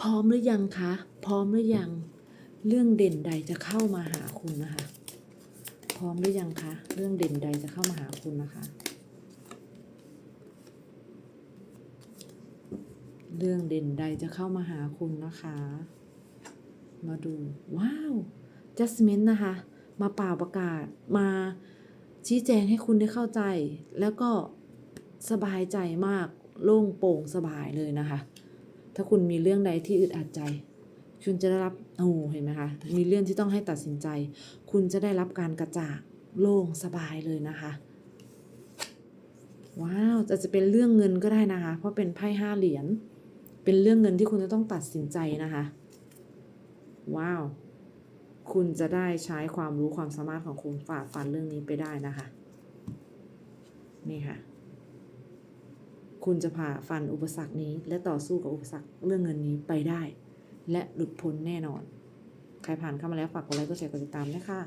พร้อมหรือยังคะ พร้อมหรือยัง เรื่องเด่นใดจะเข้ามาหาคุณนะคะ พร้อมหรือยังคะ เรื่องเด่นใดจะเข้ามาหาคุณนะคะ เรื่องเด่นใดจะเข้ามาหาคุณนะคะ มาดู ว้าวจัสมินนะคะ มาเป่าประกาศ มาชี้แจงให้คุณได้เข้าใจ แล้วก็สบายใจมาก โล่งโปร่งสบายเลยนะคะ ถ้าคุณมีเรื่องใดที่อึดอัดใจ คุณจะได้รับโอ้เห็นไหมคะมีเรื่องที่ต้องให้ตัดสินใจ คุณจะได้รับการกระจ่างโล่งสบายเลยนะคะว้าวจะจะเป็นเรื่องเงินก็ได้นะคะ เพราะเป็นไพ่ห้าเหรียญเป็นเรื่องเงินที่คุณจะต้องตัดสินใจนะคะว้าวคุณจะได้ใช้ความรู้ความสามารถของคุณฝ่าฟันเรื่องนี้ไปได้นะคะ นี่ค่ะ คุณจะผ่าฟันอุปสรรคนี้ และต่อสู้กับอุปสรรคเรื่องเงินนี้ไปได้ และหลุดพ้นแน่นอน ใครผ่านเข้ามาแล้วฝากกดไลค์กดแชร์กดติดตามนะคะ